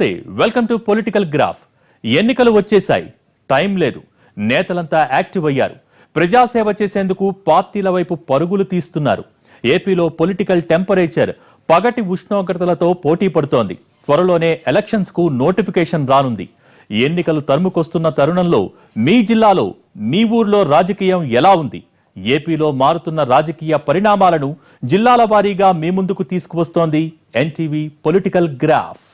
నమస్తే welcome to political graph. ఎన్నికలు వచ్చేశాయి టైం లేదు నేతలంతా యాక్టివ్ అయ్యారు. ప్రజాసేవ చేసేందుకు పార్టీల వైపు పరుగులు తీస్తున్నారు. ఏపీలో పొలిటికల్ టెంపరేచర్ పగటి ఉష్ణోగ్రతలతో పోటీ పడుతోంది. త్వరలోనే ఎలక్షన్స్కు నోటిఫికేషన్ రానుంది. ఎన్నికలు తరుముకొస్తున్న తరుణంలో మీ జిల్లాలో మీ ఊర్లో రాజకీయం ఎలా ఉంది? ఏపీలో మారుతున్న రాజకీయ పరిణామాలను జిల్లాల వారీగా మీ ముందుకు తీసుకువస్తోంది ఎన్టీవీ పొలిటికల్ గ్రాఫ్.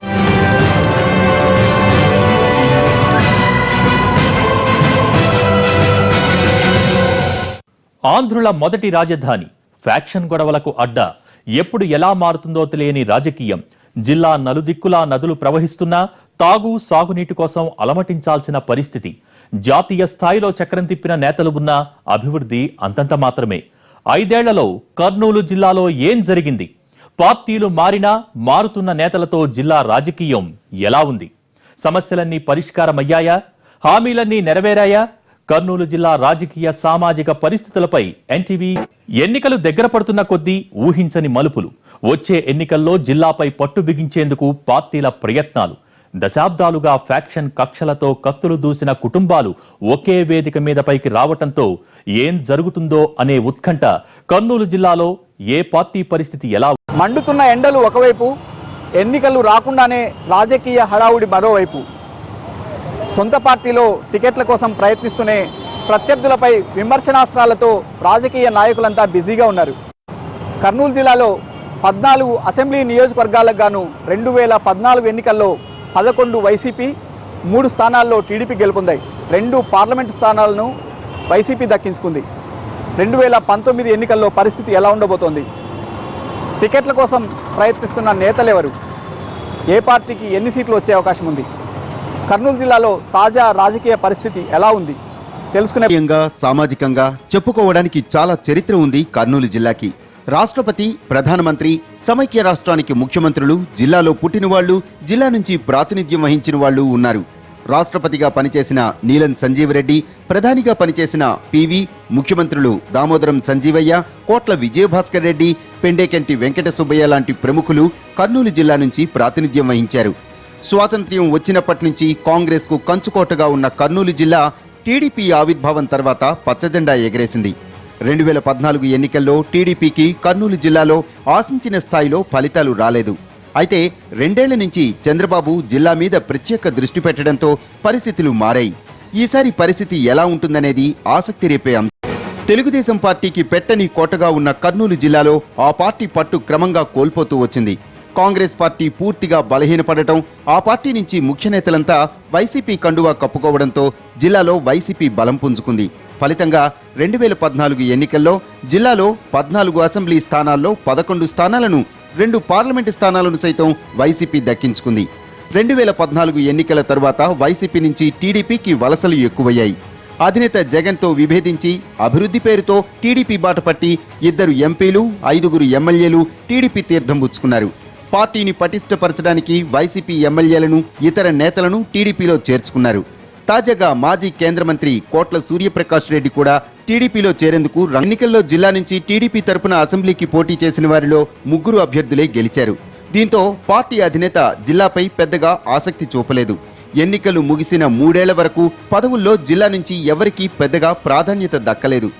ఆంధ్రుల మొదటి రాజధాని. ఫ్యాక్షన్ గొడవలకు అడ్డ. ఎప్పుడు ఎలా మారుతుందో తెలియని రాజకీయం. జిల్లా నలుదిక్కులా నదులు ప్రవహిస్తున్నా తాగు సాగునీటి కోసం అలమటించాల్సిన పరిస్థితి. జాతీయ స్థాయిలో చక్రం తిప్పిన నేతలు ఉన్న అభివృద్ధి అంతంత మాత్రమే. ఐదేళ్ళలో కర్నూలు జిల్లాలో ఏం జరిగింది? పార్టీలు మారినా మారుతున్న నేతలతో జిల్లా రాజకీయం ఎలా ఉంది? సమస్యలన్నీ పరిష్కారమయ్యాయా? హామీలన్నీ నెరవేరాయా? కర్నూలు జిల్లా రాజకీయ సామాజిక పరిస్థితులపై ఎన్టీవీ ఎన్నికలు దగ్గర పడుతున్న కొద్దీ ఊహించని మలుపులు. వచ్చే ఎన్నికల్లో జిల్లాపై పట్టు బిగించేందుకు పార్టీల ప్రయత్నాలు. దశాబ్దాలుగా ఫ్యాక్షన్ కక్షలతో కత్తులు దూసిన కుటుంబాలు ఒకే వేదిక మీద పైకి రావటంతో ఏం జరుగుతుందో అనే ఉత్కంఠ కర్నూలు జిల్లాలో ఏ పార్టీ పరిస్థితి ఎలా మండుతున్న ఎండలు ఒకవైపు ఎన్నికలు రాకుండానే రాజకీయ హడావుడి మరోవైపు. సొంత పార్టీలో టికెట్ల కోసం ప్రయత్నిస్తూనే ప్రత్యర్థులపై విమర్శనాస్త్రాలతో రాజకీయ నాయకులంతా బిజీగా ఉన్నారు. కర్నూలు జిల్లాలో పద్నాలుగు అసెంబ్లీ నియోజకవర్గాలకు గాను రెండు వేల పద్నాలుగు ఎన్నికల్లో పదకొండు వైసీపీ మూడు స్థానాల్లో టీడీపీ గెలుపొందాయి. రెండు పార్లమెంటు స్థానాలను వైసీపీ దక్కించుకుంది. రెండు వేల పంతొమ్మిది ఎన్నికల్లో పరిస్థితి ఎలా ఉండబోతోంది? టికెట్ల కోసం ప్రయత్నిస్తున్న నేతలెవరు? ఏ పార్టీకి ఎన్ని సీట్లు వచ్చే అవకాశం ఉంది కర్నూలు జిల్లాలో తాజా రాజకీయ పరిస్థితి ఎలా ఉంది? తెలుసుకునే సామాజికంగా చెప్పుకోవడానికి చాలా చరిత్ర ఉంది కర్నూలు జిల్లాకి. రాష్ట్రపతి ప్రధానమంత్రి సమైక్య రాష్ట్రానికి ముఖ్యమంత్రులు జిల్లాలో పుట్టిన వాళ్ళు జిల్లా నుంచి ప్రాతినిధ్యం వహించిన వాళ్ళు ఉన్నారు. రాష్ట్రపతిగా పనిచేసిన నీలన్ సంజీవరెడ్డి ప్రధానిగా పనిచేసిన పివి ముఖ్యమంత్రులు దామోదరం సంజీవయ్య కోట్ల విజయభాస్కర్ రెడ్డి పెండేకంటి వెంకట సుబ్బయ్య లాంటి ప్రముఖులు కర్నూలు జిల్లా నుంచి ప్రాతినిధ్యం వహించారు. స్వాతంత్ర్యం వచ్చినప్పటి నుంచి కాంగ్రెస్కు కంచుకోటగా ఉన్న కర్నూలు జిల్లా టీడీపీ ఆవిర్భావం తర్వాత పచ్చజెండా ఎగరేసింది. రెండు వేల పద్నాలుగు ఎన్నికల్లో టీడీపీకి కర్నూలు జిల్లాలో ఆశించిన స్థాయిలో ఫలితాలు రాలేదు. అయితే రెండేళ్ళ నుంచి చంద్రబాబు జిల్లా మీద ప్రత్యేక దృష్టి పెట్టడంతో పరిస్థితులు మారాయి. ఈసారి పరిస్థితి ఎలా ఉంటుందనేది ఆసక్తి రేపే అంశం. తెలుగుదేశం పార్టీకి పెట్టని కోటగా ఉన్న కర్నూలు జిల్లాలో ఆ పార్టీ పట్టు క్రమంగా కోల్పోతూ వచ్చింది. కాంగ్రెస్ పార్టీ పూర్తిగా బలహీనపడటం ఆ పార్టీ నుంచి ముఖ్య నేతలంతా వైసీపీ కండువా కప్పుకోవడంతో జిల్లాలో వైసీపీ బలం పుంజుకుంది. ఫలితంగా రెండు వేల పద్నాలుగు ఎన్నికల్లో జిల్లాలో పద్నాలుగు అసెంబ్లీ స్థానాల్లో పదకొండు స్థానాలను రెండు పార్లమెంటు స్థానాలను సైతం వైసీపీ దక్కించుకుంది. రెండు వేల పద్నాలుగు ఎన్నికల తరువాత వైసీపీ నుంచి టీడీపీకి వలసలు ఎక్కువయ్యాయి. అధినేత జగన్తో విభేదించి అభివృద్ధి పేరుతో టీడీపీ బాట పట్టి ఇద్దరు ఎంపీలు ఐదుగురు ఎమ్మెల్యేలు టీడీపీ తీర్థం పుచ్చుకున్నారు. పార్టీని పటిష్టపరచడానికి వైసీపీ ఎమ్మెల్యేలను ఇతర నేతలను టీడీపీలో చేర్చుకున్నారు. తాజాగా మాజీ కేంద్ర మంత్రి కోట్ల సూర్యప్రకాష్ రెడ్డి కూడా టీడీపీలో చేరేందుకు ఎన్నికల్లో జిల్లా నుంచి టీడీపీ తరపున అసెంబ్లీకి పోటీ చేసిన వారిలో ముగ్గురు అభ్యర్థులే గెలిచారు. దీంతో పార్టీ అధినేత జిల్లాపై పెద్దగా ఆసక్తి చూపలేదు. ఎన్నికలు ముగిసిన మూడేళ్ళ వరకు పదవుల్లో జిల్లా నుంచి ఎవరికీ పెద్దగా ప్రాధాన్యత దక్కలేదు.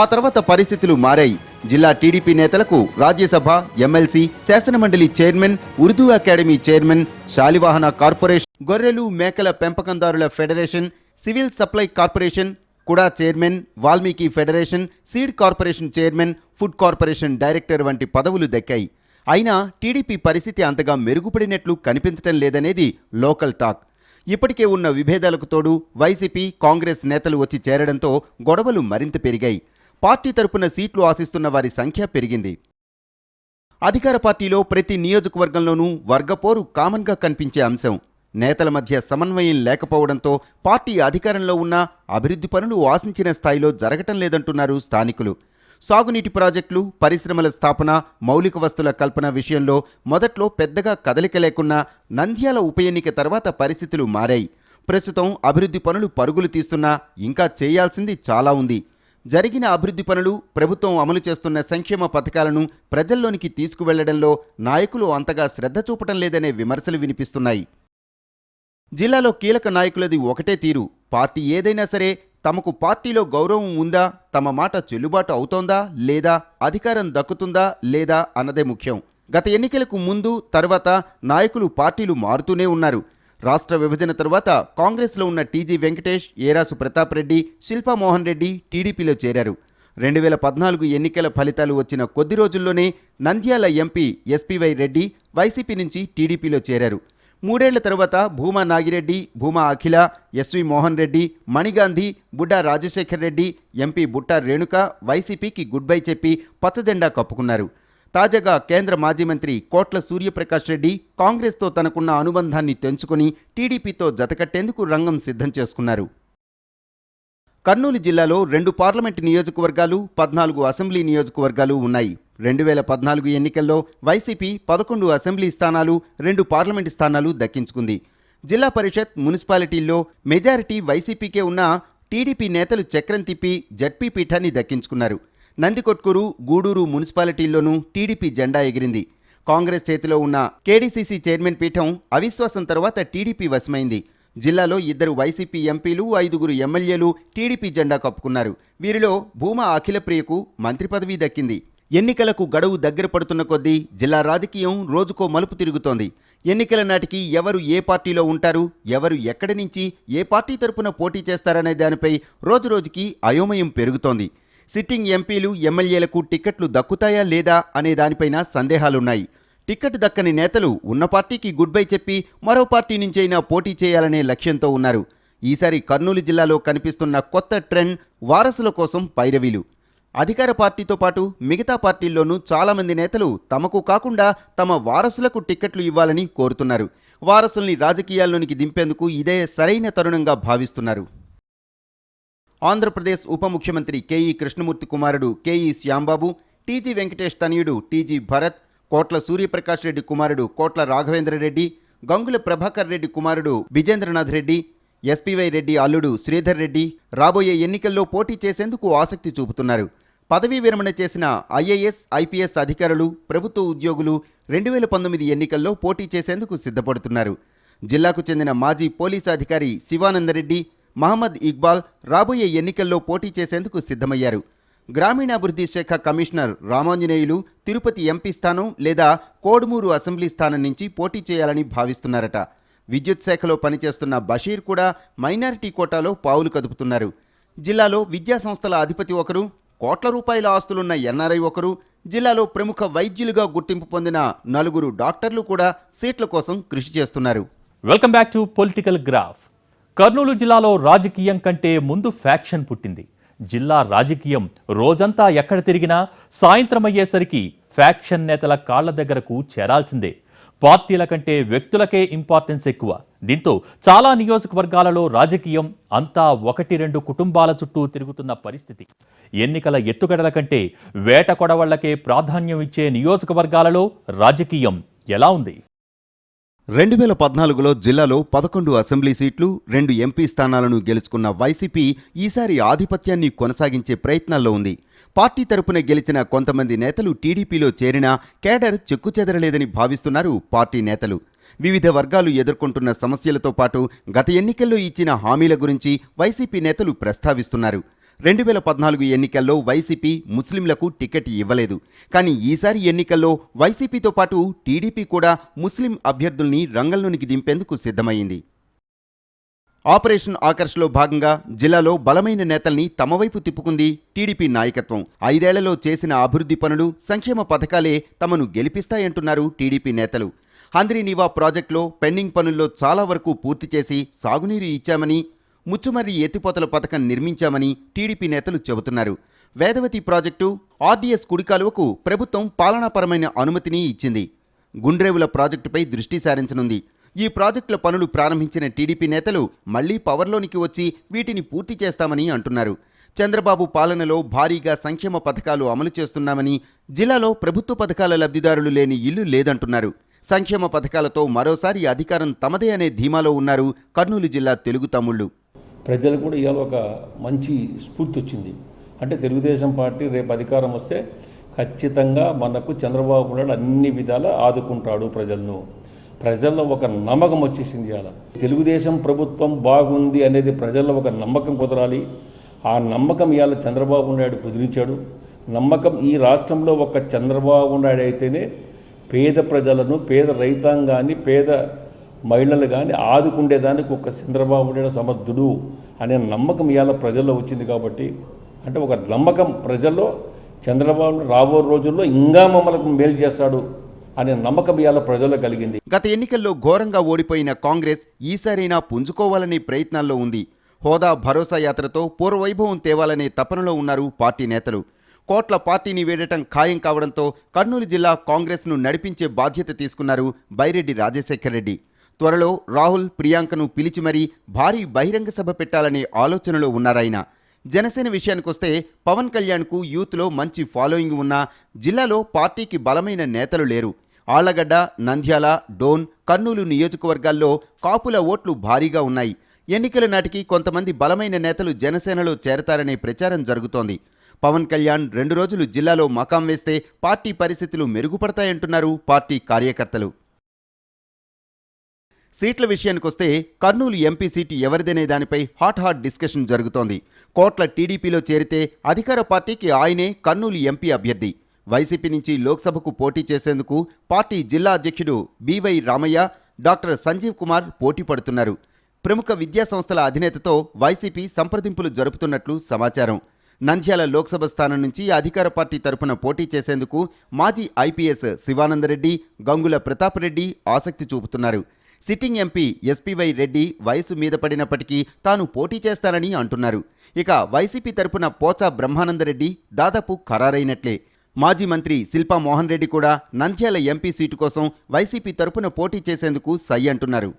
ఆ తర్వాత పరిస్థితులు మారాయి. జిల్లా టీడీపీ నేతలకు రాజ్యసభ ఎమ్మెల్సీ శాసనమండలి chairman Urdu academy chairman Shalivahana corporation గొర్రెలు మేకల పెంపకందారుల ఫెడరేషన్ సివిల్ సప్లై కార్పొరేషన్ కుడా chairman Valmiki federation seed corporation chairman food corporation director వంటి పదవులు దక్కాయి. అయినా టీడీపీ పరిస్థితి అంతగా మెరుగుపడినట్లు కనిపించడం లేదనేది లోకల్ టాక్. ఇప్పటికే ఉన్న విభేదాలకు తోడు వైసీపీ కాంగ్రెస్ నేతలు వచ్చి చేరడంతో గొడవలు మరింత పెరిగాయి. పార్టీ తరపున సీట్లు ఆశిస్తున్న వారి సంఖ్య పెరిగింది. అధికార పార్టీలో ప్రతి నియోజకవర్గంలోనూ వర్గపోరు కామన్గా కనిపించే అంశం. నేతల మధ్య సమన్వయం లేకపోవడంతో పార్టీ అధికారంలో ఉన్న అభివృద్ధి పనులు ఆశించిన స్థాయిలో జరగటం లేదంటున్నారు స్థానికులు. సాగునీటి ప్రాజెక్టులు పరిశ్రమల స్థాపన మౌలిక వస్తుల కల్పన విషయంలో మొదట్లో పెద్దగా కదలిక లేకున్నా నంద్యాల ఉప ఎన్నిక తర్వాత పరిస్థితులు మారాయి. ప్రస్తుతం అభివృద్ధి పనులు పరుగులు తీస్తున్నా ఇంకా చేయాల్సింది చాలా ఉంది. జరిగిన అభివృద్ధి పనులు ప్రభుత్వం అమలు చేస్తున్న సంక్షేమ పథకాలను ప్రజల్లోనికి తీసుకువెళ్ళడంలో నాయకులు అంతగా శ్రద్ధ చూపటం లేదనే విమర్శలు వినిపిస్తున్నాయి. జిల్లాలో కీలక నాయకులది ఒకటే తీరు. పార్టీ ఏదైనా సరే తమకు పార్టీలో గౌరవం ఉందా తమ మాట చెల్లుబాటు అవుతోందా లేదా అధికారం దక్కుతుందా లేదా అన్నదే ముఖ్యం. గత ఎన్నికలకు ముందు తర్వాత నాయకులు పార్టీలు మారుతూనే ఉన్నారు. రాష్ట్ర విభజన తర్వాత కాంగ్రెస్లో ఉన్న టీజీ వెంకటేష్ ఏరాసు ప్రతాప్ రెడ్డి శిల్పా మోహన్ రెడ్డి టీడీపీలో చేరారు. రెండు వేల పద్నాలుగు ఎన్నికల ఫలితాలు వచ్చిన కొద్ది రోజుల్లోనే Nandyal MP SPY Reddy YCP నుంచి టీడీపీలో చేరారు. మూడేళ్ళ తర్వాత భూమా నాగిరెడ్డి భూమా అఖిల ఎస్వి మోహన్ రెడ్డి మణిగాంధీ బుడ్డా రాజశేఖర్ రెడ్డి ఎంపీ బుట్టా రేణుక వైసీపీకి గుడ్ బై చెప్పి పచ్చజెండా కప్పుకున్నారు. తాజాగా కేంద్ర మాజీ మంత్రి కోట్ల సూర్యప్రకాష్ రెడ్డి కాంగ్రెస్తో తనకున్న అనుబంధాన్ని తెంచుకుని టీడీపీతో జతకట్టేందుకు రంగం సిద్ధం చేసుకున్నారు. కర్నూలు జిల్లాలో రెండు పార్లమెంటు నియోజకవర్గాలు పద్నాలుగు అసెంబ్లీ నియోజకవర్గాలు ఉన్నాయి. రెండు వేల పద్నాలుగు ఎన్నికల్లో వైసీపీ పదకొండు అసెంబ్లీ స్థానాలు రెండు పార్లమెంటు స్థానాలు దక్కించుకుంది. జిల్లా పరిషత్ మున్సిపాలిటీల్లో మెజారిటీ వైసీపీకే ఉన్న టీడీపీ నేతలు చక్రం తిప్పి జడ్పీ పీఠాన్ని దక్కించుకున్నారు. నందికొట్కూరు గూడూరు మున్సిపాలిటీల్లోనూ టీడీపీ జెండా ఎగిరింది. కాంగ్రెస్ చేతిలో ఉన్న కేడీసీసీ చైర్మన్ పీఠం అవిశ్వాసం తర్వాత టీడీపీ వశమైంది. జిల్లాలో ఇద్దరు వైసీపీ ఎంపీలు ఐదుగురు ఎమ్మెల్యేలు టీడీపీ జెండా కప్పుకున్నారు. వీరిలో భూమా అఖిలప్రియకు మంత్రి పదవి దక్కింది. ఎన్నికలకు గడువు దగ్గర పడుతున్న కొద్దీ జిల్లా రాజకీయం రోజుకో మలుపు తిరుగుతోంది. ఎన్నికల నాటికి ఎవరు ఏ పార్టీలో ఉంటారు ఎవరు ఎక్కడి నుంచి ఏ పార్టీ తరపున పోటీ చేస్తారనే దానిపై రోజురోజుకి అయోమయం పెరుగుతోంది. సిట్టింగ్ ఎంపీలు ఎమ్మెల్యేలకు టిక్కెట్లు దక్కుతాయా లేదా అనే దానిపైన సందేహాలున్నాయి. టిక్కెట్ దక్కని నేతలు ఉన్న పార్టీకి గుడ్ బై చెప్పి మరో పార్టీ నుంచైనా పోటీ చేయాలనే లక్ష్యంతో ఉన్నారు. ఈసారి కర్నూలు జిల్లాలో కనిపిస్తున్న కొత్త ట్రెండ్ వారసుల కోసం పైరవీలు. అధికార పార్టీతో పాటు మిగతా పార్టీల్లోనూ చాలామంది నేతలు తమకు కాకుండా తమ వారసులకు టిక్కెట్లు ఇవ్వాలని కోరుతున్నారు. వారసుల్ని రాజకీయాల్లోనికి దింపేందుకు ఇదే సరైన తరుణంగా భావిస్తున్నారు. ఆంధ్రప్రదేశ్ ఉప ముఖ్యమంత్రి కేఈ కృష్ణమూర్తి కుమారుడు కేఈ శ్యాంబాబు టీజీ వెంకటేష్ తనయుడు టీజీ భరత్ కోట్ల సూర్యప్రకాష్ రెడ్డి కుమారుడు కోట్ల రాఘవేంద్ర రెడ్డి గంగుల ప్రభాకర్ రెడ్డి కుమారుడు విజేంద్రనాథ్ రెడ్డి ఎస్పీవై రెడ్డి అల్లుడు శ్రీధర్ రెడ్డి రాబోయే ఎన్నికల్లో పోటీ చేసేందుకు ఆసక్తి చూపుతున్నారు. పదవీ విరమణ చేసిన ఐఏఎస్ ఐపీఎస్ అధికారులు ప్రభుత్వ ఉద్యోగులు రెండు వేల పంతొమ్మిది ఎన్నికల్లో పోటీ చేసేందుకు సిద్ధపడుతున్నారు. జిల్లాకు చెందిన మాజీ పోలీసు అధికారి శివానందరెడ్డి మహమ్మద్ ఇక్బాల్ రాబోయే ఎన్నికల్లో పోటీ చేసేందుకు సిద్ధమయ్యారు. గ్రామీణాభివృద్ధి శాఖ కమిషనర్ రామాంజనేయులు తిరుపతి ఎంపీ స్థానం లేదా కోడుమూరు అసెంబ్లీ స్థానం నుంచి పోటీ చేయాలని భావిస్తున్నారట. విద్యుత్ శాఖలో పనిచేస్తున్న బషీర్ కూడా మైనారిటీ కోటాలో పావులు కదుపుతున్నారు. జిల్లాలో విద్యా సంస్థల అధిపతి ఒకరు కోట్ల రూపాయల ఆస్తులున్న ఎన్ఆర్ఐ ఒకరు జిల్లాలో ప్రముఖ వైద్యులుగా గుర్తింపు పొందిన నలుగురు డాక్టర్లు కూడా సీట్ల కోసం కృషి చేస్తున్నారు. Welcome back to political graph Kurnool జిల్లాలో రాజకీయం కంటే ముందు ఫ్యాక్షన్ పుట్టింది. జిల్లా రాజకీయం రోజంతా ఎక్కడ తిరిగినా సాయంత్రం అయ్యేసరికి ఫ్యాక్షన్ నేతల కాళ్ళ దగ్గరకు చేరాల్సిందే. పార్టీల కంటే వ్యక్తులకే ఇంపార్టెన్స్ ఎక్కువ. దీంతో చాలా నియోజకవర్గాలలో రాజకీయం అంతా ఒకటి రెండు కుటుంబాల చుట్టూ తిరుగుతున్న పరిస్థితి. ఎన్నికల ఎత్తుగడల కంటే వేట కొడవళ్ళకే ప్రాధాన్యం ఇచ్చే నియోజకవర్గాలలో రాజకీయం ఎలా ఉంది? రెండు వేల పద్నాలుగులో జిల్లాలో పదకొండు అసెంబ్లీ సీట్లు రెండు ఎంపీ స్థానాలను గెలుచుకున్న వైసీపీ ఈసారి ఆధిపత్యాన్ని కొనసాగించే ప్రయత్నాల్లో ఉంది. పార్టీ తరపున గెలిచిన కొంతమంది నేతలు టీడీపీలో చేరినా కేడర్ చెక్కుచెదరలేదని భావిస్తున్నారు పార్టీ నేతలు. వివిధ వర్గాలు ఎదుర్కొంటున్న సమస్యలతో పాటు గత ఎన్నికల్లో ఇచ్చిన హామీల గురించి వైసీపీ నేతలు ప్రస్తావిస్తున్నారు. రెండు వేల పద్నాలుగు ఎన్నికల్లో వైసీపీ ముస్లింలకు టికెట్ ఇవ్వలేదు. కానీ ఈసారి ఎన్నికల్లో వైసీపీతో పాటు టీడీపీ కూడా ముస్లిం అభ్యర్థుల్ని రంగంలోనికి దింపేందుకు సిద్ధమైంది. ఆపరేషన్ ఆకర్ష్లో భాగంగా జిల్లాలో బలమైన నేతల్ని తమ వైపు తిప్పుకుంది టీడీపీ నాయకత్వం. ఐదేళ్ళలో చేసిన అభివృద్ధి పనులు సంక్షేమ పథకాలే తమను గెలిపిస్తాయంటున్నారు టీడీపీ నేతలు. హంద్రీనీవా ప్రాజెక్టులో పెండింగ్ పనుల్లో చాలా వరకు పూర్తి చేసి సాగునీరు ఇచ్చామని ముచ్చుమర్రి ఎత్తిపోతల పథకం నిర్మించామని టీడీపీ నేతలు చెబుతున్నారు. వేదవతి ప్రాజెక్టు ఆర్డీఎస్ కుడికాలువకు ప్రభుత్వం పాలనాపరమైన అనుమతిని ఇచ్చింది. గుండ్రేవుల ప్రాజెక్టుపై దృష్టి సారించనుంది. ఈ ప్రాజెక్టుల పనులు ప్రారంభించిన టీడీపీ నేతలు మళ్ళీ పవర్లోనికి వచ్చి వీటిని పూర్తి చేస్తామని అంటున్నారు. చంద్రబాబు పాలనలో భారీగా సంక్షేమ పథకాలు అమలు చేస్తున్నామని జిల్లాలో ప్రభుత్వ పథకాల లబ్ధిదారులు లేని ఇల్లు లేదంటున్నారు. సంక్షేమ పథకాలతో మరోసారి అధికారం తమదే అనే ధీమాలో ఉన్నారు కర్నూలు జిల్లా తెలుగు తమ్ముళ్ళు. ప్రజలు కూడా ఇవాళ ఒక మంచి స్ఫూర్తి వచ్చింది. అంటే తెలుగుదేశం పార్టీ రేపు అధికారం వస్తే ఖచ్చితంగా మనకు చంద్రబాబు నాయుడు అన్ని విధాలా ఆదుకుంటాడు ప్రజలను. ప్రజల్లో ఒక నమ్మకం వచ్చేసింది ఇవాళ. తెలుగుదేశం ప్రభుత్వం బాగుంది అనేది ప్రజల్లో ఒక నమ్మకం కుదరాలి. ఆ నమ్మకం ఇవాళ చంద్రబాబు నాయుడు కుదిరించాడు. నమ్మకం ఈ రాష్ట్రంలో ఒక చంద్రబాబు నాయుడు అయితేనే పేద ప్రజలను పేద రైతాంగాన్ని పేద మహిళలు కానీ ఆదుకుండేదానికి ఒక చంద్రబాబు నాయుడు సమర్థుడు అనే నమ్మకం ఇవాళ ప్రజల్లో వచ్చింది కాబట్టి అంటే ఒక నమ్మకం ప్రజల్లో చంద్రబాబు రాబో రోజుల్లో ఇంకా మమ్మల్ని మేలు చేస్తాడు అనే నమ్మకం ఇవాళ ప్రజల్లో కలిగింది. గత ఎన్నికల్లో ఘోరంగా ఓడిపోయిన కాంగ్రెస్ ఈసారైనా పుంజుకోవాలనే ప్రయత్నాల్లో ఉంది. హోదా భరోసా యాత్రతో పూర్వవైభవం తేవాలనే తపనలో ఉన్నారు పార్టీ నేతలు. కోట్ల పార్టీని వేడటం ఖాయం కావడంతో కర్నూలు జిల్లా కాంగ్రెస్ను నడిపించే బాధ్యత తీసుకున్నారు బైరెడ్డి రాజశేఖర్ రెడ్డి త్వరలో రాహుల్ ప్రియాంకను పిలిచి మరీ భారీ బహిరంగ సభ పెట్టాలనే ఆలోచనలో ఉన్నారాయన. జనసేన విషయానికొస్తే పవన్ కళ్యాణ్కు యూత్లో మంచి ఫాలోయింగ్ ఉన్నా జిల్లాలో పార్టీకి బలమైన నేతలు లేరు. ఆళ్ళగడ్డ నంద్యాల డోన్ కర్నూలు నియోజకవర్గాల్లో కాపుల ఓట్లు భారీగా ఉన్నాయి. ఎన్నికల నాటికి కొంతమంది బలమైన నేతలు జనసేనలో చేరతారనే ప్రచారం జరుగుతోంది. పవన్ కళ్యాణ్ రెండు రోజులు జిల్లాలో మకాం వేస్తే పార్టీ పరిస్థితులు మెరుగుపడతాయంటున్నారు పార్టీ కార్యకర్తలు. సీట్ల విషయానికొస్తే కర్నూలు ఎంపీ సీటు ఎవరిదనే దానిపై హాట్ హాట్ డిస్కషన్ జరుగుతోంది. కోట్ల టీడీపీలో చేరితే అధికార పార్టీకి ఆయనే కర్నూలు ఎంపీ అభ్యర్థి. వైసీపీ నుంచి లోక్సభకు పోటీ చేసేందుకు పార్టీ జిల్లా అధ్యక్షుడు బివై రామయ్య డాక్టర్ సంజీవ్ కుమార్ పోటీ పడుతున్నారు. ప్రముఖ విద్యా సంస్థల అధినేతతో వైసీపీ సంప్రదింపులు జరుపుతున్నట్లు సమాచారం. నంద్యాల లోక్సభ స్థానం నుంచి అధికార పార్టీ తరపున పోటీ చేసేందుకు మాజీ ఐపీఎస్ శివానందరెడ్డి గంగుల ప్రతాపరెడ్డి ఆసక్తి చూపుతున్నారు. సిట్టింగ్ ఎంపీ ఎస్పీవై రెడ్డి వయసు మీద పడినప్పటికీ తాను పోటీ చేస్తానని అంటున్నారు. ఇక వైసీపీ తరపున పోచా బ్రహ్మానందరెడ్డి దాదాపు ఖరారైనట్లే. మాజీ మంత్రి శిల్పా మోహన్ రెడ్డి కూడా నంద్యాల ఎంపీ సీటు కోసం వైసీపీ తరపున పోటీ చేసేందుకు సై అంటున్నారు.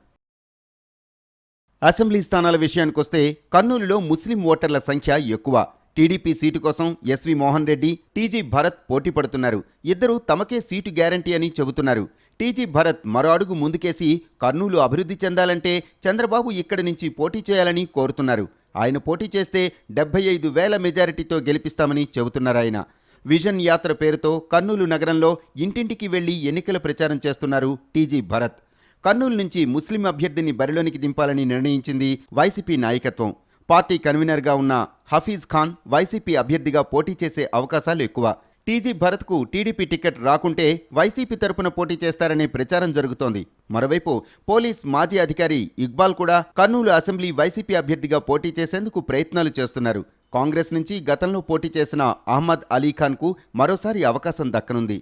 అసెంబ్లీ స్థానాల విషయానికొస్తే కర్నూలులో ముస్లిం ఓటర్ల సంఖ్య ఎక్కువ. టీడీపీ సీటు కోసం ఎస్వి మోహన్ రెడ్డి టీజీ భరత్ పోటీ పడుతున్నారు. ఇద్దరూ తమకే సీటు గ్యారంటీ అని చెబుతున్నారు. టీజీ భరత్ మరో అడుగు ముందుకేసి కర్నూలు అభివృద్ధి చెందాలంటే చంద్రబాబు ఇక్కడి నుంచి పోటీ చేయాలని కోరుతున్నారు. ఆయన పోటీ చేస్తే డెబ్బై ఐదు వేల మెజారిటీతో గెలిపిస్తామని చెబుతున్నారాయన విజన్ యాత్ర పేరుతో కర్నూలు నగరంలో ఇంటింటికి వెళ్ళి ఎన్నికల ప్రచారం చేస్తున్నారు టీజీ భరత్. కర్నూలు నుంచి ముస్లిం అభ్యర్థిని బరిలోనికి దింపాలని నిర్ణయించింది వైసీపీ నాయకత్వం. పార్టీ కన్వీనర్గా ఉన్న హఫీజ్ ఖాన్ వైసీపీ అభ్యర్థిగా పోటీ చేసే అవకాశాలు ఎక్కువ. టీజీ భరత్కు టీడీపీ టికెట్ రాకుంటే వైసీపీ తరపున పోటీ చేస్తారనే ప్రచారం జరుగుతోంది. మరోవైపు పోలీస్ మాజీ అధికారి ఇక్బాల్ కూడా కర్నూలు అసెంబ్లీ వైసీపీ అభ్యర్థిగా పోటీ చేసేందుకు ప్రయత్నాలు చేస్తున్నారు. కాంగ్రెస్ నుంచి గతంలో పోటీ చేసిన అహ్మద్ అలీ ఖాన్కు మరోసారి అవకాశం దక్కనుంది.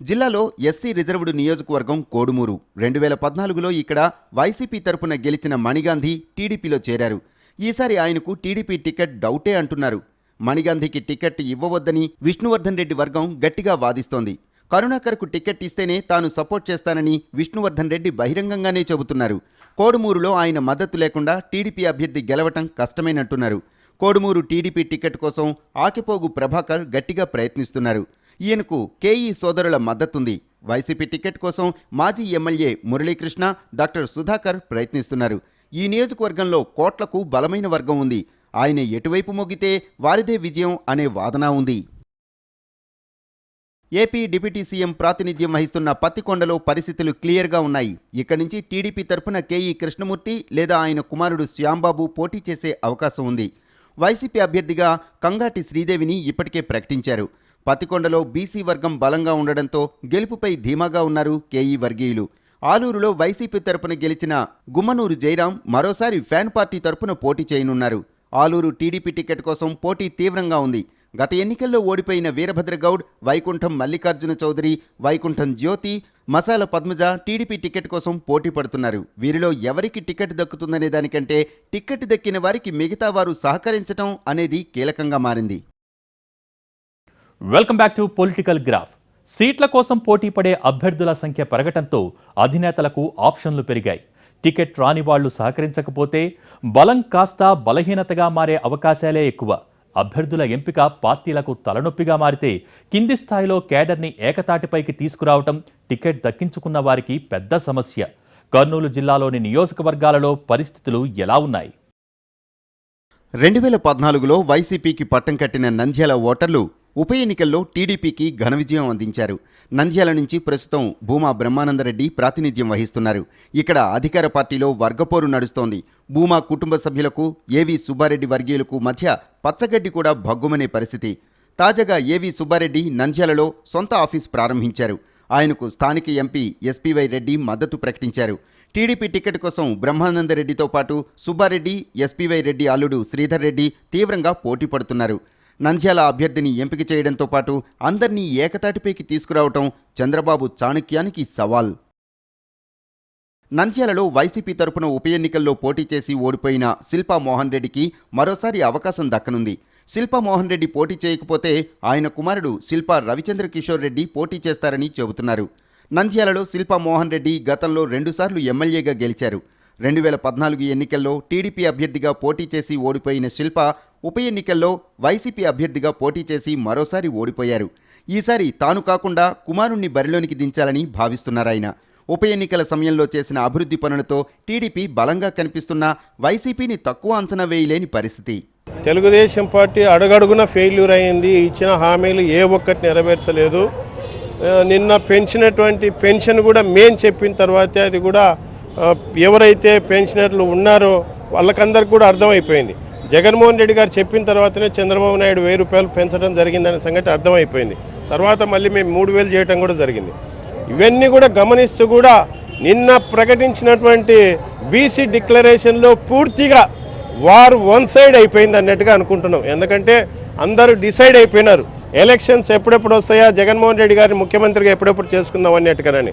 జిల్లాలో ఎస్సీ రిజర్వ్డ్ నియోజకవర్గం కోడుమూరు. రెండు వేల పద్నాలుగులో ఇక్కడ వైసీపీ తరపున గెలిచిన మణిగాంధీ టీడీపీలో చేరారు. ఈసారి ఆయనకు టీడీపీ టికెట్ డౌటే అంటున్నారు. మణిగాంధీకి టికెట్ ఇవ్వవద్దని విష్ణువర్ధన్ రెడ్డి వర్గం గట్టిగా వాదిస్తోంది. కరుణాకర్కు టికెట్ ఇస్తేనే తాను సపోర్ట్ చేస్తానని విష్ణువర్ధన్ రెడ్డి బహిరంగంగానే చెబుతున్నారు. కోడుమూరులో ఆయన మద్దతు లేకుండా టీడీపీ అభ్యర్థి గెలవటం కష్టమేనంటున్నారు. కోడుమూరు టీడీపీ టికెట్ కోసం ఆకిపోగు ప్రభాకర్ గట్టిగా ప్రయత్నిస్తున్నారు. ఈయనకు కేఈ సోదరుల మద్దతుంది. వైసీపీ టికెట్ కోసం మాజీ ఎమ్మెల్యే మురళీకృష్ణ డాక్టర్ సుధాకర్ ప్రయత్నిస్తున్నారు. ఈ నియోజకవర్గంలో కోట్లకు బలమైన వర్గం ఉంది. ఆయన ఎటువైపు మొగ్గితే వారిదే విజయం అనే వాదన ఉంది. ఏపీ డిప్యూటీ సీఎం ప్రాతినిధ్యం వహిస్తున్న పత్తికొండలో పరిస్థితులు క్లియర్గా ఉన్నాయి. ఇక్కడి నుంచి టీడీపీ తరపున కేఈ కృష్ణమూర్తి లేదా ఆయన కుమారుడు శ్యాంబాబు పోటీ చేసే అవకాశం ఉంది. వైసీపీ అభ్యర్థిగా కంగాటి శ్రీదేవిని ఇప్పటికే ప్రకటించారు. పత్తికొండలో బీసీ వర్గం బలంగా ఉండడంతో గెలుపుపై ధీమాగా ఉన్నారు కేఈ వర్గీయులు. ఆలూరులో వైసీపీ తరపున గెలిచిన గుమ్మనూరు జయరాం మరోసారి ఫ్యాన్ పార్టీ తరపున పోటీ చేయనున్నారు. ఆలూరు టీడీపీ టికెట్ కోసం పోటీ తీవ్రంగా ఉంది. గత ఎన్నికల్లో ఓడిపోయిన వీరభద్రగౌడ్ వైకుంఠం మల్లికార్జున చౌదరి వైకుంఠం జ్యోతి మసాల పద్మజ టీడీపీ టికెట్ కోసం పోటీ పడుతున్నారు. వీరిలో ఎవరికి టికెట్ దక్కుతుందనే దానికంటే టికెట్ దక్కిన వారికి మిగతా వారు సహకరించటం అనేది కీలకంగా మారింది. Welcome back to political graph సీట్ల కోసం పోటీ పడే అభ్యర్థుల సంఖ్య పెరగటంతో అధినేతలకు ఆప్షన్లు పెరిగాయి. టికెట్ రాని వాళ్ళు సహకరించకపోతే బలం కాస్త బలహీనతగా మారే అవకాశాలే ఎక్కువ. అభ్యర్థుల ఎంపిక పార్టీలకు తలనొప్పిగా మారితే కింది స్థాయిలో కేడర్ని ఏకతాటిపైకి తీసుకురావటం టికెట్ దక్కించుకున్న వారికి పెద్ద సమస్య. కర్నూలు జిల్లాలోని నియోజకవర్గాలలో పరిస్థితులు ఎలా ఉన్నాయి? రెండు వేల పద్నాలుగులో వైసీపీకి పట్టం కట్టిన నంద్యాల ఓటర్లు ఉప ఎన్నికల్లో టీడీపీకి ఘన విజయం అందించారు. నంద్యాల నుంచి ప్రస్తుతం భూమా బ్రహ్మానందరెడ్డి ప్రాతినిధ్యం వహిస్తున్నారు. ఇక్కడ అధికార పార్టీలో వర్గపోరు నడుస్తోంది. భూమా కుటుంబ సభ్యులకు ఏవి సుబ్బారెడ్డి వర్గీయులకు మధ్య పచ్చగడ్డి కూడా భగ్గుమనే పరిస్థితి. తాజాగా ఏవి సుబ్బారెడ్డి నంద్యాలలో సొంత ఆఫీస్ ప్రారంభించారు. ఆయనకు స్థానిక ఎంపీ ఎస్పీవై రెడ్డి మద్దతు ప్రకటించారు. టీడీపీ టికెట్ కోసం బ్రహ్మానందరెడ్డితో పాటు సుబ్బారెడ్డి ఎస్పీవై రెడ్డి అల్లుడు శ్రీధర్ రెడ్డి తీవ్రంగా పోటీ పడుతున్నారు. నంద్యాల అభ్యర్థిని ఎంపిక చేయడంతో పాటు అందర్నీ ఏకతాటిపైకి తీసుకురావటం చంద్రబాబు చాణక్యానికి సవాల్. నంద్యాలలో వైసీపీ తరపున ఉప ఎన్నికల్లో పోటీ చేసి ఓడిపోయిన శిల్పా మోహన్ రెడ్డికి మరోసారి అవకాశం దక్కనుంది. శిల్పా మోహన్ రెడ్డి పోటీ చేయకపోతే ఆయన కుమారుడు శిల్పా రవిచంద్ర కిషోర్ రెడ్డి పోటీ చేస్తారని చెబుతున్నారు. నంద్యాలలో శిల్పా మోహన్ రెడ్డి గతంలో రెండుసార్లు ఎమ్మెల్యేగా గెలిచారు. రెండు వేల పద్నాలుగు ఎన్నికల్లో టీడీపీ అభ్యర్థిగా పోటీ చేసి ఓడిపోయిన శిల్ప ఉప ఎన్నికల్లో వైసీపీ అభ్యర్థిగా పోటీ చేసి మరోసారి ఓడిపోయారు. ఈసారి తాను కాకుండా కుమారుణ్ణి బరిలోనికి దించాలని భావిస్తున్నారాయన ఉప ఎన్నికల సమయంలో చేసిన అభివృద్ధి పనులతో టీడీపీ బలంగా కనిపిస్తున్న వైసీపీని తక్కువ అంచనా వేయలేని పరిస్థితి. తెలుగుదేశం పార్టీ అడుగడుగున ఫెయిల్యూర్ అయింది. ఇచ్చిన హామీలు ఏ ఒక్కటి నెరవేర్చలేదు. నిన్న పెంచినటువంటి పెన్షన్ కూడా మేం చెప్పిన తర్వాతే అది కూడా ఎవరైతే పెన్షనర్లు ఉన్నారో వాళ్ళకందరికి కూడా అర్థమైపోయింది. జగన్మోహన్ రెడ్డి గారు చెప్పిన తర్వాతనే చంద్రబాబు నాయుడు వెయ్యి రూపాయలు పెంచడం జరిగిందనే సంగతి అర్థమైపోయింది. తర్వాత మళ్ళీ మేము మూడు వేలు చేయడం కూడా జరిగింది. ఇవన్నీ కూడా గమనిస్తూ కూడా నిన్న ప్రకటించినటువంటి బీసీ డిక్లరేషన్లో పూర్తిగా వారు వన్ సైడ్ అయిపోయింది అన్నట్టుగా అనుకుంటున్నాం. ఎందుకంటే అందరూ డిసైడ్ అయిపోయినారు. ఎలక్షన్స్ ఎప్పుడెప్పుడు వస్తాయా? జగన్మోహన్ రెడ్డి గారిని ముఖ్యమంత్రిగా ఎప్పుడెప్పుడు చేసుకుందాం అన్నట్టుగానని.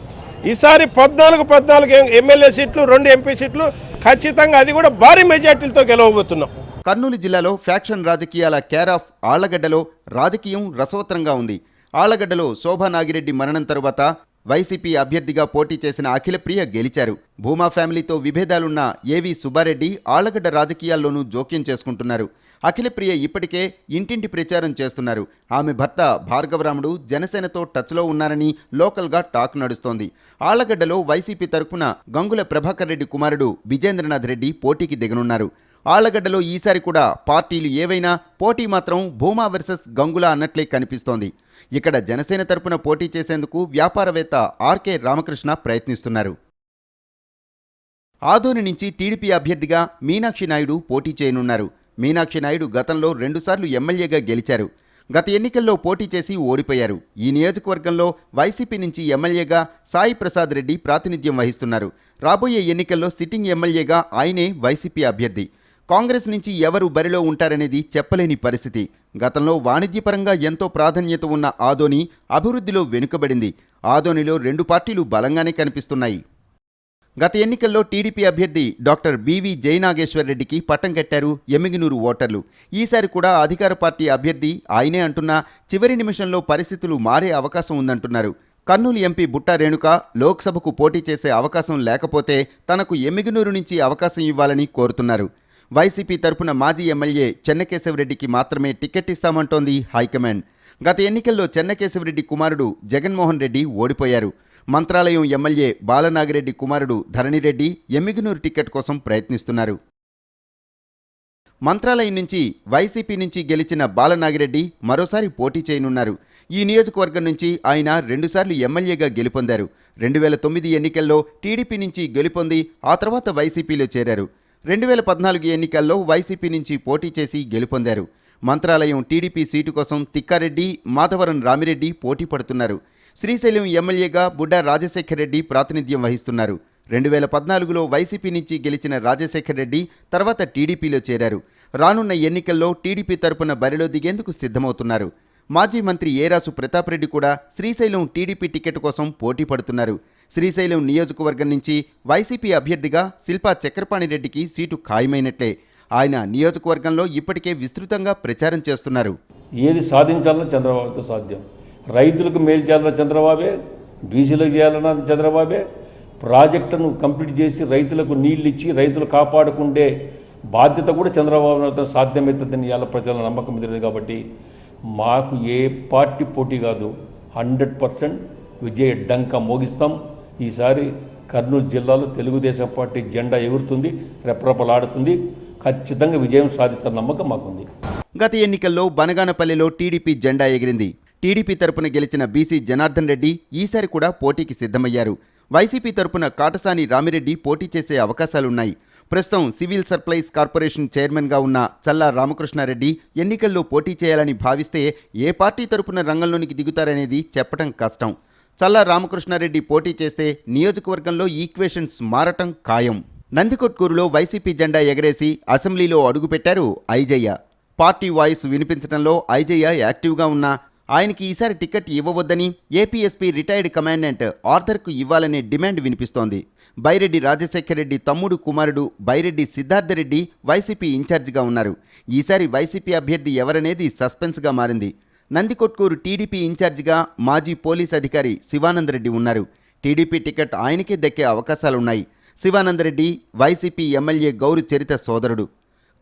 ఈసారి పద్నాలుగు పద్నాలుగు ఎమ్మెల్యే సీట్లు రెండు ఎంపీ సీట్లు ఖచ్చితంగా అది కూడా భారీ మెజార్టీలతో గెలవబోతున్నాం. కర్నూలు జిల్లాలో ఫ్యాక్షన్ రాజకీయాల కేర్ ఆఫ్ ఆళ్ళగడ్డలో రాజకీయం రసవత్రంగా ఉంది. ఆళ్ళగడ్డలో శోభా నాగిరెడ్డి మరణం తరువాత వైసీపీ అభ్యర్థిగా పోటీ చేసిన అఖిలప్రియ గెలిచారు. భూమా ఫ్యామిలీతో విభేదాలున్న ఏవి సుబ్బారెడ్డి ఆళ్ళగడ్డ రాజకీయాల్లోనూ జోక్యం చేసుకుంటున్నారు. అఖిలప్రియ ఇప్పటికే ఇంటింటి ప్రచారం చేస్తున్నారు. ఆమె భర్త భార్గవరాముడు జనసేనతో టచ్లో ఉన్నారని లోకల్గా టాక్ నడుస్తోంది. ఆళ్ళగడ్డలో వైసీపీ తరఫున గంగుల ప్రభాకర్ రెడ్డి కుమారుడు విజేంద్రనాథ్ రెడ్డి పోటీకి దిగనున్నారు. ఆళ్ళగడ్డలో ఈసారి కూడా పార్టీలు ఏవైనా పోటీ మాత్రం భూమా వర్సెస్ గంగుల అన్నట్లే కనిపిస్తోంది. ఇక్కడ జనసేన తరపున పోటీ చేసేందుకు వ్యాపారవేత్త ఆర్కే రామకృష్ణ ప్రయత్నిస్తున్నారు. ఆదోని నుంచి టీడీపీ అభ్యర్థిగా మీనాక్షి నాయుడు పోటీ చేయనున్నారు. మీనాక్షి నాయుడు గతంలో రెండుసార్లు ఎమ్మెల్యేగా గెలిచారు. గత ఎన్నికల్లో పోటీ చేసి ఓడిపోయారు. ఈ నియోజకవర్గంలో వైసీపీ నుంచి ఎమ్మెల్యేగా సాయి ప్రసాద్ రెడ్డి ప్రాతినిధ్యం వహిస్తున్నారు. రాబోయే ఎన్నికల్లో సిట్టింగ్ ఎమ్మెల్యేగా ఆయనే వైసీపీ అభ్యర్థి. కాంగ్రెస్ నుంచి ఎవరు బరిలో ఉంటారనేది చెప్పలేని పరిస్థితి. గతంలో వాణిజ్యపరంగా ఎంతో ప్రాధాన్యత ఉన్న ఆదోని అభివృద్ధిలో వెనుకబడింది. ఆదోనిలో రెండు పార్టీలు బలంగానే కనిపిస్తున్నాయి. గత ఎన్నికల్లో టీడీపీ అభ్యర్థి డాక్టర్ బీవీ జయనాగేశ్వర్ రెడ్డికి పట్టం కట్టారు ఎమ్మిగినూరు ఓటర్లు. ఈసారి కూడా అధికార పార్టీ అభ్యర్థి ఆయనే అంటున్నా చివరి నిమిషంలో పరిస్థితులు మారే అవకాశం ఉందంటున్నారు. కర్నూలు ఎంపీ బుట్టా రేణుక లోక్సభకు పోటీ చేసే అవకాశం లేకపోతే తనకు ఎమ్మిగినూరు నుంచి అవకాశం ఇవ్వాలని కోరుతున్నారు. వైసీపీ తరపున మాజీ ఎమ్మెల్యే చెన్నకేశవరెడ్డికి మాత్రమే టికెట్ ఇస్తామంటోంది హైకమాండ్. గత ఎన్నికల్లో చెన్నకేశవరెడ్డి కుమారుడు జగన్మోహన్ రెడ్డి ఓడిపోయారు. మంత్రాలయం ఎమ్మెల్యే బాలనాగిరెడ్డి కుమారుడు ధరణిరెడ్డి ఎమ్మిగునూరు టికెట్ కోసం ప్రయత్నిస్తున్నారు. మంత్రాలయం నుంచి వైసీపీ నుంచి గెలిచిన బాలనాగిరెడ్డి మరోసారి పోటీ చేయనున్నారు. ఈ నియోజకవర్గం నుంచి ఆయన రెండుసార్లు ఎమ్మెల్యేగా గెలుపొందారు. రెండు వేల తొమ్మిది ఎన్నికల్లో టీడీపీ నుంచి గెలుపొంది ఆ తర్వాత వైసీపీలో చేరారు. రెండు వేల పద్నాలుగు ఎన్నికల్లో వైసీపీ నుంచి పోటీ చేసి గెలుపొందారు. మంత్రాలయం టీడీపీ సీటు కోసం తిక్కారెడ్డి మాధవరం రామిరెడ్డి పోటీ పడుతున్నారు. శ్రీశైలం ఎమ్మెల్యేగా బుడ్డా రాజశేఖర్ రెడ్డి ప్రాతినిధ్యం వహిస్తున్నారు. రెండు వేల పద్నాలుగులో వైసీపీ నుంచి గెలిచిన రాజశేఖర్ రెడ్డి తర్వాత టీడీపీలో చేరారు. రానున్న ఎన్నికల్లో టీడీపీ తరపున బరిలో దిగేందుకు సిద్ధమవుతున్నారు. మాజీ మంత్రి ఏరాసు ప్రతాప్ రెడ్డి కూడా శ్రీశైలం టీడీపీ టికెట్ కోసం పోటీ పడుతున్నారు. శ్రీశైలం నియోజకవర్గం నుంచి వైసీపీ అభ్యర్థిగా శిల్పా చక్రపాణి రెడ్డికి సీటు ఖాయమైనట్లే. ఆయన నియోజకవర్గంలో ఇప్పటికే విస్తృతంగా ప్రచారం చేస్తున్నారు. ఏది సాధించాలన్నా చంద్రబాబుతో సాధ్యం. రైతులకు మేలు చేయాలన్నా చంద్రబాబే బీసీలకు చేయాలన్నా చంద్రబాబే ప్రాజెక్టును కంప్లీట్ చేసి రైతులకు నీళ్ళు ఇచ్చి రైతులు కాపాడుకుండే బాధ్యత కూడా చంద్రబాబు నాయుడుతో సాధ్యమవుతుందని ఇవాళ ప్రజల నమ్మకం ఎదురు కాబట్టి మాకు ఏ పార్టీ పోటీ కాదు. హండ్రెడ్ పర్సెంట్ విజయ డంక మోగిస్తాం. ఈసారి కర్నూలు జిల్లాలో తెలుగుదేశం పార్టీ జెండా ఎగురుతుంది రెప్రపలాడుతుంది. ఖచ్చితంగా విజయం సాధిస్తున్న నమ్మకం మాకుంది. గత ఎన్నికల్లో బనగానపల్లిలో టీడీపీ జెండా ఎగిరింది. టీడీపీ తరపున గెలిచిన బీసీ జనార్దన్ రెడ్డి ఈసారి కూడా పోటీకి సిద్ధమయ్యారు. వైసీపీ తరపున కాటసాని రామిరెడ్డి పోటీ చేసే అవకాశాలున్నాయి. ప్రస్తుతం సివిల్ సప్లైస్ కార్పొరేషన్ చైర్మన్గా ఉన్న చల్లా రామకృష్ణారెడ్డి ఎన్నికల్లో పోటీ చేయాలని భావిస్తే ఏ పార్టీ తరపున రంగంలోనికి దిగుతారనేది చెప్పటం కష్టం. చల్లా రామకృష్ణారెడ్డి పోటీ చేస్తే నియోజకవర్గంలో ఈక్వేషన్స్ మారటం ఖాయం. నందికొట్కూరులో వైసీపీ జెండా ఎగరేసి అసెంబ్లీలో అడుగుపెట్టారు ఐజయ్య. పార్టీ వాయిస్ వినిపించడంలో ఐజయ్య యాక్టివ్గా ఉన్నా ఆయనకి ఈసారి టికెట్ ఇవ్వవద్దని ఏపీఎస్పీ రిటైర్డ్ కమాండెంట్ ఆర్థర్కు ఇవ్వాలనే డిమాండ్ వినిపిస్తోంది. బైరెడ్డి రాజశేఖరరెడ్డి తమ్ముడు కుమారుడు బైరెడ్డి సిద్ధార్థరెడ్డి వైసీపీ ఇన్ఛార్జిగా ఉన్నారు. ఈసారి వైసీపీ అభ్యర్థి ఎవరనేది సస్పెన్స్గా మారింది. నందికొట్కూరు టీడీపీ ఇన్ఛార్జిగా మాజీ పోలీస్ అధికారి శివానందరెడ్డి ఉన్నారు. టీడీపీ టికెట్ ఆయనకే దక్కే అవకాశాలున్నాయి. శివానందరెడ్డి వైసీపీ ఎమ్మెల్యే గౌరు చరిత సోదరుడు.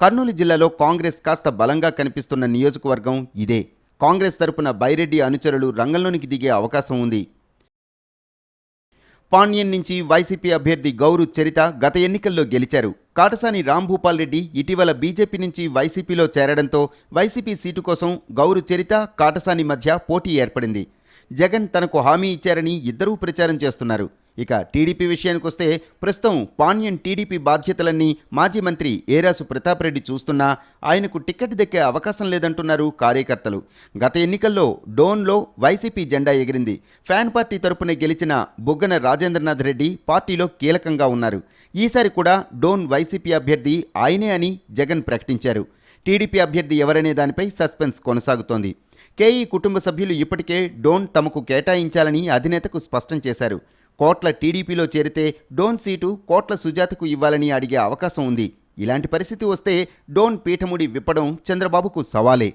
కర్నూలు జిల్లాలో కాంగ్రెస్ కాస్త బలంగా కనిపిస్తున్న నియోజకవర్గం ఇదే. కాంగ్రెస్ తరపున బైరెడ్డి అనుచరులు రంగంలోనికి దిగే అవకాశం ఉంది. పాణ్యం నుంచి వైసీపీ అభ్యర్థి గౌరు చరిత గత ఎన్నికల్లో గెలిచారు. కాటసాని రాంభూపాల్ రెడ్డి ఇటీవల బీజేపీ నుంచి వైసీపీలో చేరడంతో వైసీపీ సీటు కోసం గౌరు చరిత కాటసాని మధ్య పోటీ ఏర్పడింది. జగన్ తనకు హామీ ఇచ్చారని ఇద్దరూ ప్రచారం చేస్తున్నారు. ఇక టీడీపీ విషయానికొస్తే ప్రస్తుతం పాణ్యం టీడీపీ బాధ్యతలన్నీ మాజీ మంత్రి ఏరాసు ప్రతాప్ రెడ్డి చూస్తున్నా ఆయనకు టికెట్ దక్కే అవకాశం లేదంటున్నారు కార్యకర్తలు. గత ఎన్నికల్లో డోన్లో వైసీపీ జెండా ఎగిరింది. ఫ్యాన్ పార్టీ తరపున గెలిచిన బుగ్గన రాజేంద్రనాథ్ రెడ్డి పార్టీలో కీలకంగా ఉన్నారు. ఈసారి కూడా డోన్ వైసీపీ అభ్యర్థి ఆయనే అని జగన్ ప్రకటించారు. టీడీపీ అభ్యర్థి ఎవరనే దానిపై సస్పెన్స్ కొనసాగుతోంది. కేఈ కుటుంబ సభ్యులు ఇప్పటికే డోన్ తమకు కేటాయించాలని అధినేతకు స్పష్టం చేశారు. కోట్ల టీడీపీలో చేరితే డోన్ సీటు కోట్ల సుజాతకు ఇవ్వాలని అడిగే అవకాశం ఉంది. ఇలాంటి పరిస్థితి వస్తే డోన్ పీఠముడి విప్పడం చంద్రబాబుకు సవాలే.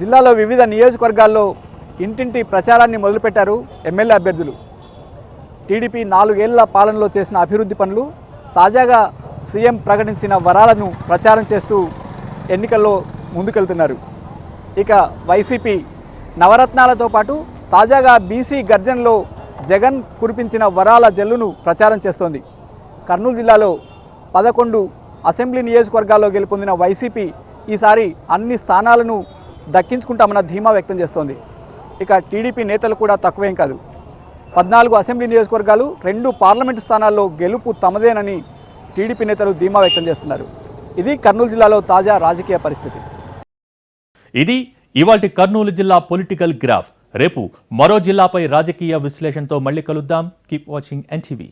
జిల్లాలో వివిధ నియోజకవర్గాల్లో ఇంటింటి ప్రచారాన్ని మొదలుపెట్టారు ఎమ్మెల్యే అభ్యర్థులు. టీడీపీ నాలుగేళ్ళ పాలనలో చేసిన అభివృద్ధి పనులు తాజాగా సీఎం ప్రకటించిన వరాలను ప్రచారం చేస్తూ ఎన్నికల్లో ముందుకెళ్తున్నారు. ఇక వైసీపీ నవరత్నాలతో పాటు తాజాగా బీసీ గర్జన్లో జగన్ కురిపించిన వరాల జల్లును ప్రచారం చేస్తోంది. కర్నూలు జిల్లాలో పదకొండు అసెంబ్లీ నియోజకవర్గాల్లో గెలుపొందిన వైసీపీ ఈసారి అన్ని స్థానాలను దక్కించుకుంటామన్న ధీమా వ్యక్తం చేస్తోంది. ఇక టీడీపీ నేతలు కూడా తక్కువేం కాదు. పద్నాలుగు అసెంబ్లీ నియోజకవర్గాలు రెండు పార్లమెంటు స్థానాల్లో గెలుపు తమదేనని టీడీపీ నేతలు ధీమా వ్యక్తం చేస్తున్నారు. ఇది కర్నూలు జిల్లాలో తాజా రాజకీయ పరిస్థితి. ఇది ఇవాటి కర్నూలు జిల్లా పొలిటికల్ గ్రాఫ్. రేపు మరో జిల్లాపై రాజకీయ విశ్లేషణతో మళ్ళీ కలుద్దాం. Keep watching NTV